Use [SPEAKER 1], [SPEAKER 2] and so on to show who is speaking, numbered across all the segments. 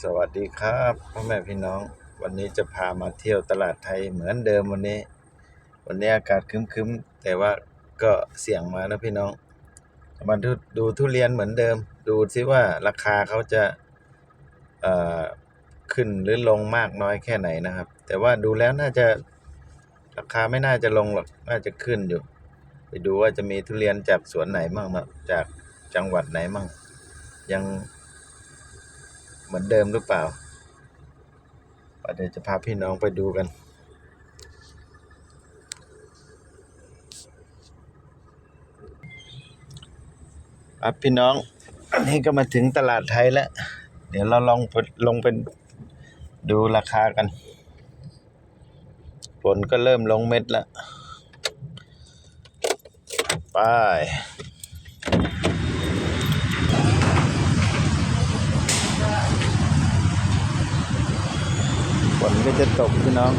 [SPEAKER 1] สวัสดีครับพ่อแม่พี่น้อง วันนี้จะพามาเที่ยวตลาดไทยเหมือนเดิมวันนี้ วันนี้อากาศคึ้มๆ แต่ว่าก็เสี่ยงมานะพี่น้องมาดูดูทุเรียนเหมือนเดิม ดูซิว่าราคาเขาจะเอ่อขึ้นหรือลงมากน้อยแค่ไหนนะครับ แต่ว่าดูแล้วน่าจะราคาไม่น่าจะลงหรอกน่าจะขึ้นอยู่ ไปดูว่าจะมีทุเรียนจากสวนไหนมั่งนะจากจังหวัดไหนมั่งยัง เหมือนเดิมหรือเปล่าเดี๋ยวจะพาพี่น้องไปดูกันครับพี่น้องอันนี้ก็มาถึงตลาดไทยแล้ว เดี๋ยวเราลองลงเป็นดูราคากันฝนก็เริ่มลงเม็ดแล้ว ไป ฝน ก็จะตกพี่น้อง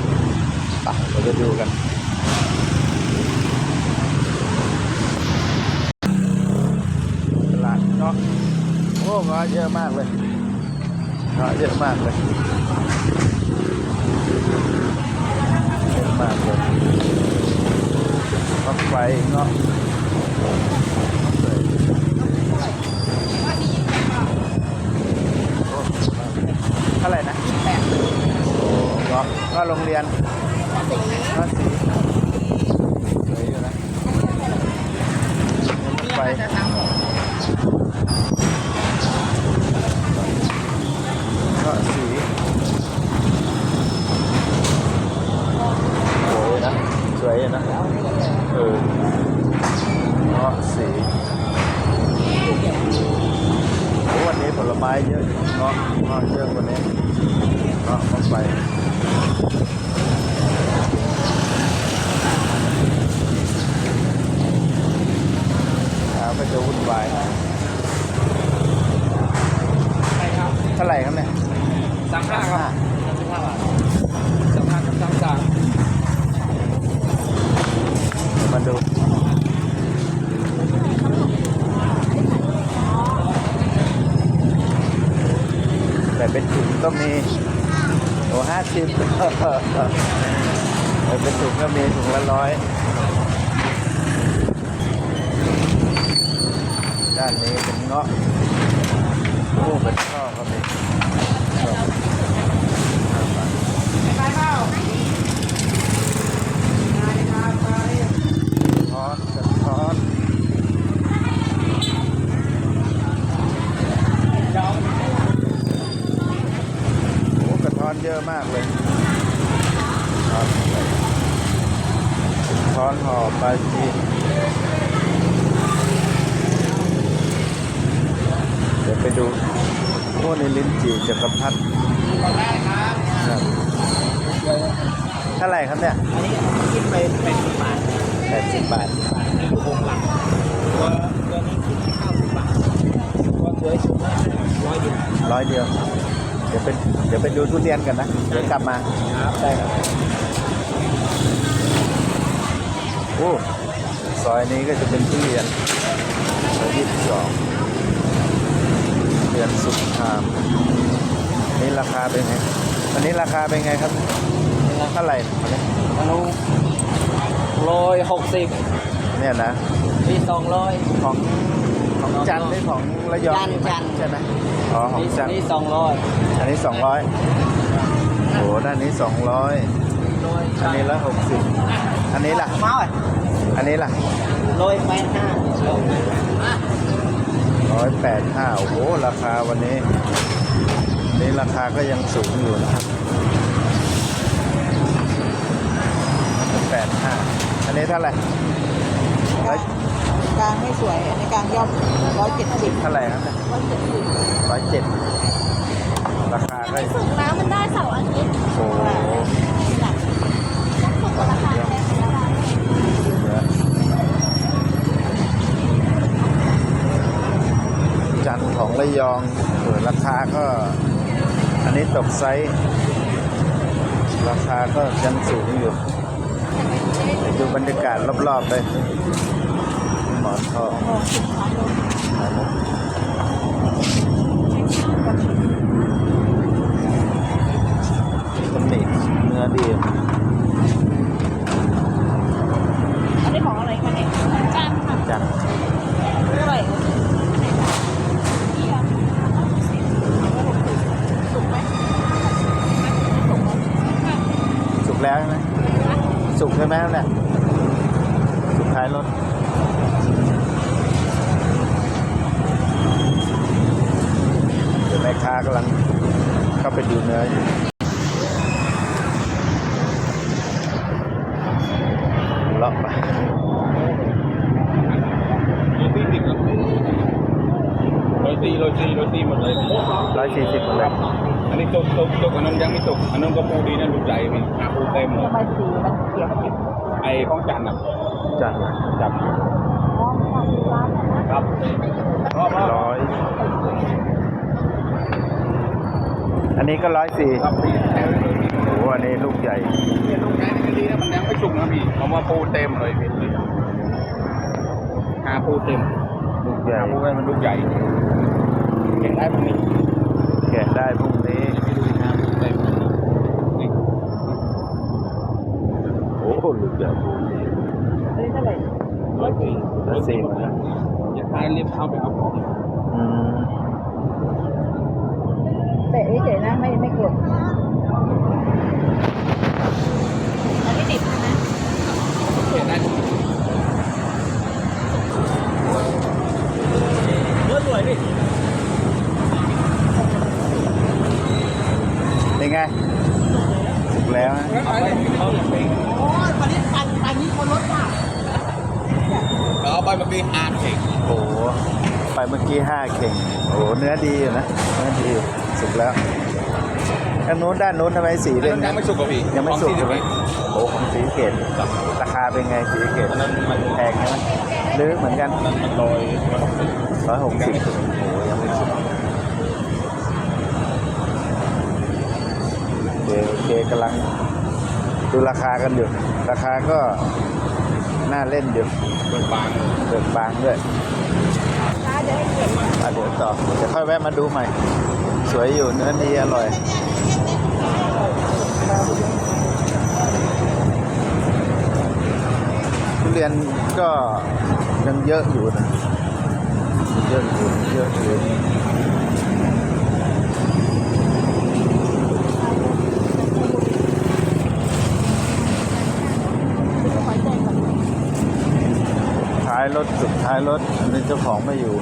[SPEAKER 1] ไปเราจะดูกันตลาดเนาะโอ้เงาะเยอะมากเลยเงาะเยอะมากเลยเยอะมากเลยรถไฟเงาะเท่าไหร่นะโอ้เงาะเงาะ โรงเรียนเงาะสีสวยอยู่นะรถไฟ ก็สีสวยนะสวยนะเออก็สีโอ้วันนี้ผล ไม้เยอะเนาะเยอะกว่านี้เนาะต้องไปแล้วก็จะวุ่นวายเท่าไหร่ครับเนี่ย
[SPEAKER 2] สามห้าครับสามห้าบาทสามห้ากับสามสาม
[SPEAKER 1] มาดู แต่เป็นถุง ก็มีโอ้ห้าสิบเป็นถุงก็มีถุงละร้อยด้านนี้เป็นเงาะผู้เป็นข้อก็มี
[SPEAKER 2] ไปเปล่า
[SPEAKER 1] ช้อนกระช้อน
[SPEAKER 2] เจ้า
[SPEAKER 1] โอ้กระท้อน เยอะมากเลยช้อนใส่ช้อนห่อปลาจีนเดี๋ยวไปดูโอ้ในลิ้นจี่จักรพรรดิ
[SPEAKER 2] ได้ครับ
[SPEAKER 1] ครับเท่าไหร่ครับเนี่ย
[SPEAKER 2] อันนี้คิดไปเป็นสิบบาท
[SPEAKER 1] แปดสิบบาท
[SPEAKER 2] บาทนี่อยู่หกหลักตัวตัวนี้คิดเก้าสิบบาทตัวสวยสุดร้อยเดียว
[SPEAKER 1] ร้อยเดียว เดี๋ยวไปเดี๋ยวไปดูทุเรียนกันนะเดี๋ยวกลับมา
[SPEAKER 2] ครับได้ครับ
[SPEAKER 1] โอ้ซอยนี้ก็จะเป็นทุเรียนซอยยี่สิบสองเรียนสุขภาพนี่ราคาเป็นไงอันนี้ราคาเป็นไงครับเท่าไหร่อันนี้
[SPEAKER 2] อนุร้อยหกสิบ
[SPEAKER 1] เนี่ยนะ
[SPEAKER 2] มีสองร้อย
[SPEAKER 1] ของ ของจันทร์หรือของระยอง
[SPEAKER 2] จันทร์จันทร์
[SPEAKER 1] ใช่ไหมอ๋อของ
[SPEAKER 2] มี
[SPEAKER 1] จันทร์
[SPEAKER 2] นี่สองร้อย
[SPEAKER 1] อันนี้สองร้อยโอ้ด้านนี้สองร้อยอันนี้ร้อยหกสิบอันนี้ล่ะ
[SPEAKER 2] เมาอะ
[SPEAKER 1] อันนี้ล่ะ
[SPEAKER 2] ร้อยแปดห้า
[SPEAKER 1] ร้อยแปดห้าโอ้โหราคาวันนี้นี่ราคาก็ยังสูงอยู่นะครับแปดห้าอันนี้เท่าไหร่ ร้อย
[SPEAKER 3] กลางไม่สวยอันนี้กลางย่อมร้อยเจ็ดสิบ
[SPEAKER 1] เท่าไหร่ครับ
[SPEAKER 3] ร้อยเจ็ดสิบ
[SPEAKER 1] ร้อยเจ็ดราคาก็
[SPEAKER 4] ฝึกแล้วมันได้เสาร์อาทิตย์
[SPEAKER 1] โอ้โห
[SPEAKER 4] ต้องฝึกราคาแพงแล้วล่ะ
[SPEAKER 1] เยอะจันทร์ของระยองเออราคาก็ อันนี้ตกไซส์ราคาก็ยังสูงอยู่ไป ดูบรรยากาศรอบๆเลยหมอนทองตำหนิเนื้อดี
[SPEAKER 3] อันนี้ของอะไรคะเนี่ย
[SPEAKER 4] จันค่ะ
[SPEAKER 1] จั
[SPEAKER 3] นอร่อย สุก
[SPEAKER 1] ใช่ไหมเนี่ยสุกท้ายรถเดี๋ยวแม่ค้ากำลังเข้าไปดูเนื้ออยู่เลาะไป
[SPEAKER 2] โรตีโรตีโรตีหมดเลย
[SPEAKER 1] ร้อยสี่สิบหมดเลย
[SPEAKER 2] อันนี้ตกตกตกอันนั้นยังไม่ตก อันนั้นก็ปูดีนั่นลูกใหญ่มีหาปู เต็มเลย
[SPEAKER 3] ทำไมสีมันเขียวเขียว
[SPEAKER 2] ไอ้ป้องจันทร์อะ
[SPEAKER 1] จัง
[SPEAKER 2] จับ
[SPEAKER 3] อ๋อของร้านนะครับ
[SPEAKER 2] รอบรอบ
[SPEAKER 1] ร้อยอันนี้ก็ร้อยสี่
[SPEAKER 2] ครับพี่
[SPEAKER 1] โอ้โหอันนี้ลูกใหญ่
[SPEAKER 2] เนี่ยลูกใหญ่นี่ดีนะมันยังไม่สุกนะพี่เอามาปูเต็มเลยพี่หาปูเต็ม
[SPEAKER 1] ลูกใหญ่
[SPEAKER 2] หาปูให้มันลูกใหญ่เก็บได้พวกนี้
[SPEAKER 1] แกะได้พรุ่งนี้
[SPEAKER 2] พี่ดูหาปูเต็มนี่
[SPEAKER 1] โอ้โหลูกใหญ่
[SPEAKER 3] อันนี้เท่าไหร่
[SPEAKER 2] ร้อยสี่
[SPEAKER 1] ร้อยสี่หมดเลย
[SPEAKER 2] อย่าทายรีบเอาไปเอาของ
[SPEAKER 1] อืม
[SPEAKER 3] แต่เฉยๆนะไม่ไม่กลบอันนี้ดิบใช่ไหม
[SPEAKER 2] เก็บได้เนื้อสวยดิ
[SPEAKER 1] เป็นไง แล้วนะ
[SPEAKER 2] เอาไปเอาไป
[SPEAKER 3] โอ้ยวันนี้ปันปันนี้คนรถค่ะ
[SPEAKER 2] เอาไปเมื่อกี้ห้าเข่ง
[SPEAKER 1] โอ้โหไปเมื่อกี้ห้าเข่งโอ้โหเนื้อดีอยู่นะเนื้อดีสุกแล้วด้านนู้นด้านนู้นทำไมสีเป็น
[SPEAKER 2] ยังไม่สุกกับพี่
[SPEAKER 1] ยังไม่สุกใช่ไหมโอ้ของสีเกตราคาเป็นไงสีเกต
[SPEAKER 2] อันนั้นมัน
[SPEAKER 1] แพงใช่ไหมหรือเหมือนกัน
[SPEAKER 2] อันนั้นมันลอย
[SPEAKER 1] ร้อยหกสิบโอ้โหยังไม่สุก โอเคกำลังดูราคากันอยู่ ราคาก็น่าเล่นอยู่
[SPEAKER 2] เปิดบาง
[SPEAKER 1] เบิกบางด้วย
[SPEAKER 3] ค้าจะให้เก็บ
[SPEAKER 1] อะเดี๋ยวต่อเดี๋ยวค่อยแวะมาดูใหม่ สวยอยู่เนื้อดีอร่อย ทุเรียนก็ยังเยอะอยู่นะเยอะอยู่เยอะอยู่
[SPEAKER 3] ขอแจ้งก่อน
[SPEAKER 1] ท้าย รถสุดท้ายรถอันนี้เจ้าของไม่อยู่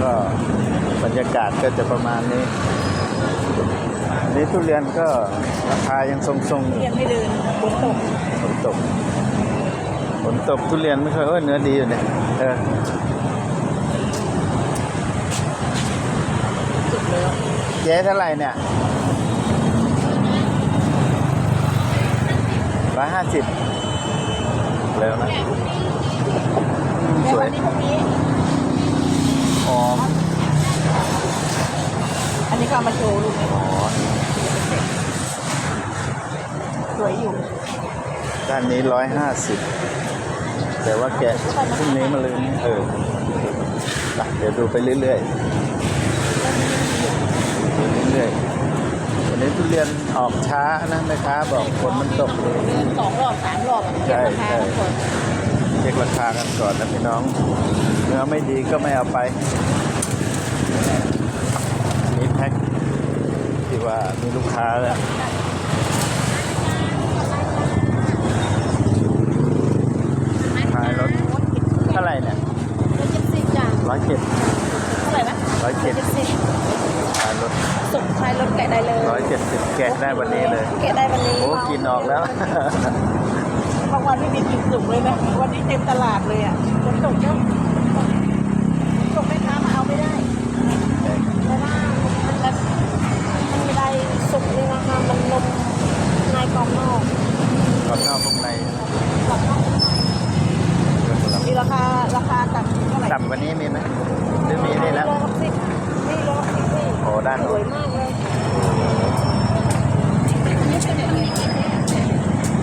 [SPEAKER 1] ก็บรรยากาศก็จะประมาณนี้อันนี้ทุเรียนก็ราคายังทรงๆอยู่
[SPEAKER 3] ยังไม่เดินฝนตก
[SPEAKER 1] ฝนตกฝนตกทุเรียนไม่ค่อยเออเนื้อดีอยู่เนี่ยเออ
[SPEAKER 3] สุดแล้ว
[SPEAKER 1] เจ๊เท่าไหร่เนี่ย ร้อยห้าสิบแล้วนะอืม
[SPEAKER 3] แล้
[SPEAKER 1] ส
[SPEAKER 3] ว
[SPEAKER 1] ว
[SPEAKER 3] วั
[SPEAKER 1] ย
[SPEAKER 3] นนี้พรุ่งนี้
[SPEAKER 1] อ๋อ
[SPEAKER 3] อันนี้ก็เอามาโชว์ลูก
[SPEAKER 1] อ๋อ
[SPEAKER 3] สวยอยู่
[SPEAKER 1] ด้านนี้ร้อยห้าสิบแต่ว่าแกะพรุ่งนี้มาเลยนี่เออไปเดี๋ยวดูไปเรื่อยๆดูเรื่อยๆ วันนี้ทุเรียนออกช้านะแม่ค้าบอกฝนมันตก
[SPEAKER 3] เดินสองรอบสามรอบอะ
[SPEAKER 1] ใช่
[SPEAKER 3] เก็บราคา
[SPEAKER 1] ใช่
[SPEAKER 3] ทุกคน
[SPEAKER 1] เช็คราคากันก่อนนะพี่น้อง เนื้อไม่ดีก็ไม่เอาไปนี่แพ็คที่ว่ามีลูกค้าแล้วท้ายรถเท่าไหร่เนี่ย
[SPEAKER 4] แล้วเจ็ดสิบจ้ะ
[SPEAKER 1] ร้อยเจ็ด
[SPEAKER 3] เท่าไห ร่นะ
[SPEAKER 1] ร้อยเจ็ด
[SPEAKER 3] เจ็ดสิบ
[SPEAKER 1] ท้ายรถ
[SPEAKER 3] สุดท้ายรถแกะได้เลย
[SPEAKER 1] ร้อยเจ็ดสิบแกะได้วันนี้เลย
[SPEAKER 3] แกะได้วันนี้
[SPEAKER 1] โอ้กินออกแล้ว
[SPEAKER 3] บางวันไม่มีกินสุกเลยนะวันนี้เต็มตลาดเลยอะฝนตกเยอะตกแม่ค้ามาเอาไม่ได้
[SPEAKER 4] เพราะว่ามันแบบมันมีได้สุกเลยนะคะมันนมในกรอบนอก
[SPEAKER 1] กรอบนอกข้างใน
[SPEAKER 4] กรอบนอก
[SPEAKER 3] มีราคาราคาต่ำเท่าไหร่
[SPEAKER 1] ต่ำกวันนี้มีไหมหรือมีนี่แล้ว
[SPEAKER 4] โลละสิบนี่โลละสิบนี่
[SPEAKER 1] โอ้ด้าน
[SPEAKER 4] ส
[SPEAKER 1] โน้
[SPEAKER 4] วน ยมากเลย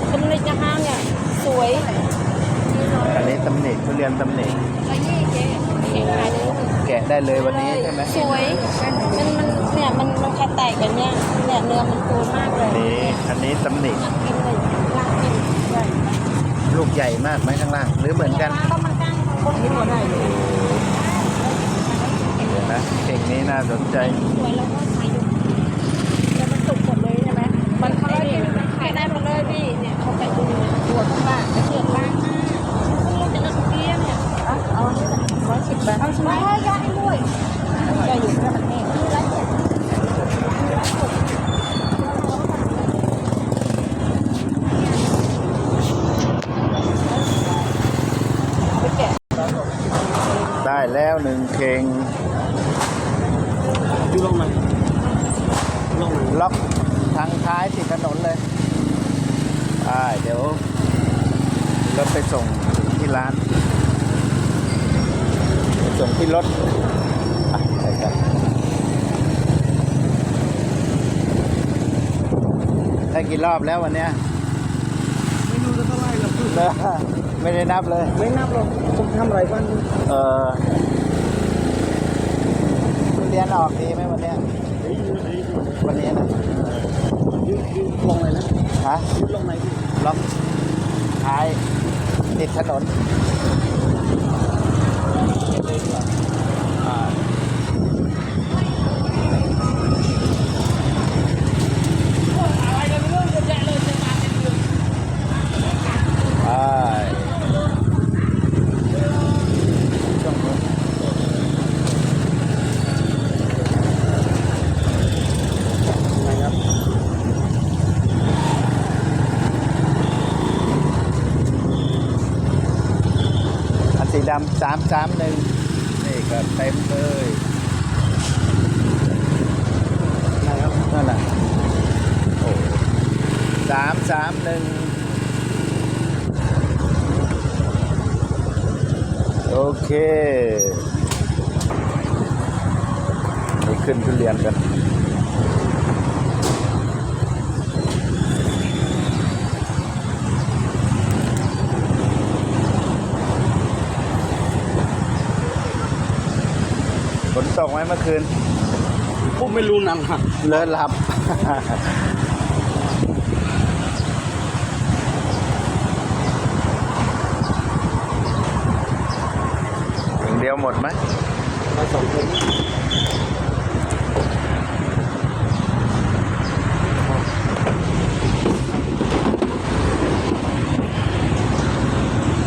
[SPEAKER 4] เป็นเล็กนะฮะเนี่ยสวยนี่เนาะ
[SPEAKER 1] อันนี้ตำหนิทุเรียนตำหนิ
[SPEAKER 4] ไอ้นี่เจ๊เก๋ขาย เลย
[SPEAKER 1] แกกะได้เลยวันนี้ใช่ไหม
[SPEAKER 4] สวยมันมันเนี่ยมันมันแค่แตกแบบเนี้ยเนี่ยเนื้อมันฟูมากเลย
[SPEAKER 1] นี่อันนี้ตำหนิ
[SPEAKER 4] อยากกินเลยอยากกินใหญ่
[SPEAKER 1] ลูกใหญ่มากไหมข้างล่าง หรือเหมือนกัน
[SPEAKER 4] ก็มันก้างบน
[SPEAKER 3] นี่พอได้อยู่
[SPEAKER 1] เดี๋ยวนะเข่งนี้น่าสนใจ
[SPEAKER 4] สวยแล้วก็ขายอยู่
[SPEAKER 3] แล้วมันสุกหมดเลยใช่ไหม
[SPEAKER 4] มันเขาได้มันขายได้หมดเลยพี่เนี่ยเขาไปดูเนี่ย
[SPEAKER 3] ตัวข้างล่าง
[SPEAKER 4] เสือกล้างหน้าคุณลูกจะเลือกเกี้ยเนี่ย
[SPEAKER 3] เอาเอาอันนี้ ร้อยสิบบาทเอาใช่ไหม
[SPEAKER 4] ไม่ยัดด้วย
[SPEAKER 3] ได้อยู่แค่มันแห้ง
[SPEAKER 4] คือร้านเจ็ด
[SPEAKER 3] ไปแกะ
[SPEAKER 1] ได้แล้วหนึ่งเข่ง
[SPEAKER 2] ดูลงมาลงมา
[SPEAKER 1] ล็อกทางท้ายติดถนนเลยอ่าเดี๋ยวรถไปส่งที่ร้านไป ส่งที่รถอะไปกันได้กี่รอบแล้ววันเนี้ย
[SPEAKER 2] ไม่รู้จะเท่าไหร่หรอก
[SPEAKER 1] เออไม่ได้นับเลย
[SPEAKER 2] ไม่นับหรอกผมทำอะไรบ้าง
[SPEAKER 1] เออทุเรียนออกดีไหมวันเนี้ยวันนี้นะ
[SPEAKER 2] ยืดยืดลงเลยนะ
[SPEAKER 1] ฮะ
[SPEAKER 2] ยืดลงไหนพี่
[SPEAKER 1] ล็อกท้ายติดถนน อ่าใช่ช่วง นู้น
[SPEAKER 2] นะครับ
[SPEAKER 1] อันเต็มเลย
[SPEAKER 2] นะครับ
[SPEAKER 1] นั่นแหละโอ้สามสามหนึ่งโอเคไปขึ้นทุเรียนกัน ตกไหมเมื่อคืน
[SPEAKER 2] ผมไม่รู้นังครับ
[SPEAKER 1] เลิศหลับ อย่างเดียวหมดไหม
[SPEAKER 2] มาสองคน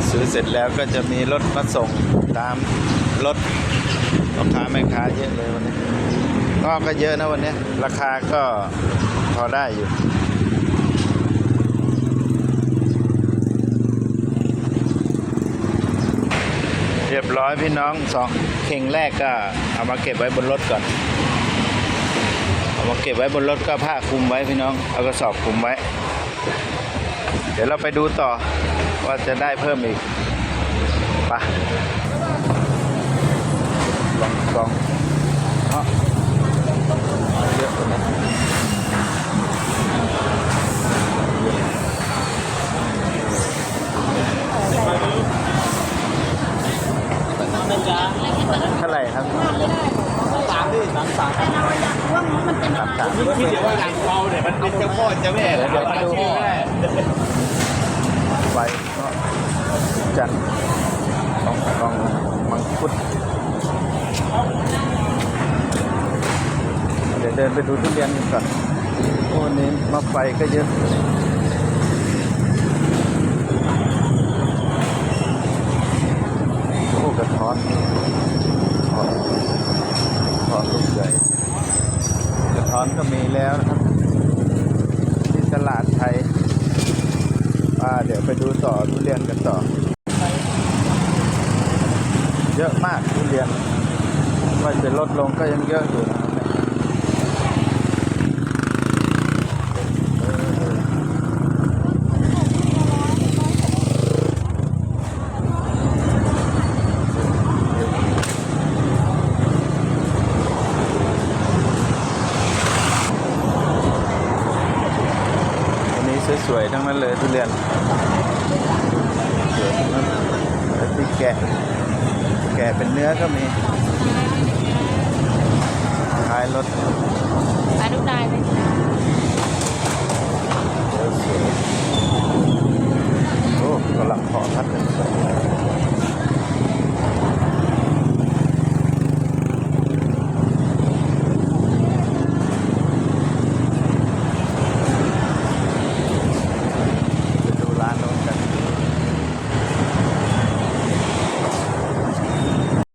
[SPEAKER 1] ซื้อเสร็จแล้วก็จะมีรถมาส่งตามรถ พ่อค้าแม่ค้าเยอะเลยวันนี้ก็ก็เยอะนะวันนี้ ราคาก็พอได้อยู่เรียบร้อยพี่น้องสองเข่งแรกก็เอามาเก็บไว้บนรถก่อน เอามาเก็บไว้บนรถก็ผ้าคลุมไว้พี่น้อง เอากระสอบคลุมไว้ เดี๋ยวเราไปดูต่อว่าจะได้เพิ่มอีกไปะลองลองเอาเยอะกว่านี้เท่าไหร่ครับ
[SPEAKER 2] สามดิสามสาม
[SPEAKER 1] สามสาม
[SPEAKER 2] ที่เดี๋ยวว่าหลังเบาเนี่ยมันเป็นเจ้าพ่อเจ้าแม่
[SPEAKER 1] เดี๋ยวเดี๋ยวมาดู ไว้ก็จันทร์ต้องต้องมังคุด เดี๋ยวเดินไปดูทุเรียนกันก่อนโอ้นนี้มะไฟก็เยอะโอ้กระท้อนกระท้อนกระท้อนลูกใหญ่กระท้อนก็มีแล้วนะครับ ที่ตลาดไทยอ่าเดี๋ยวไปดูต่อทุเรียนกันต่อ เยอะมากทุเรียนว่าจะลดลงก็ยังเยอะอยู่นะครับายรถไปทุกนายเลยโอ้กำลังขอทั
[SPEAKER 4] ดกันย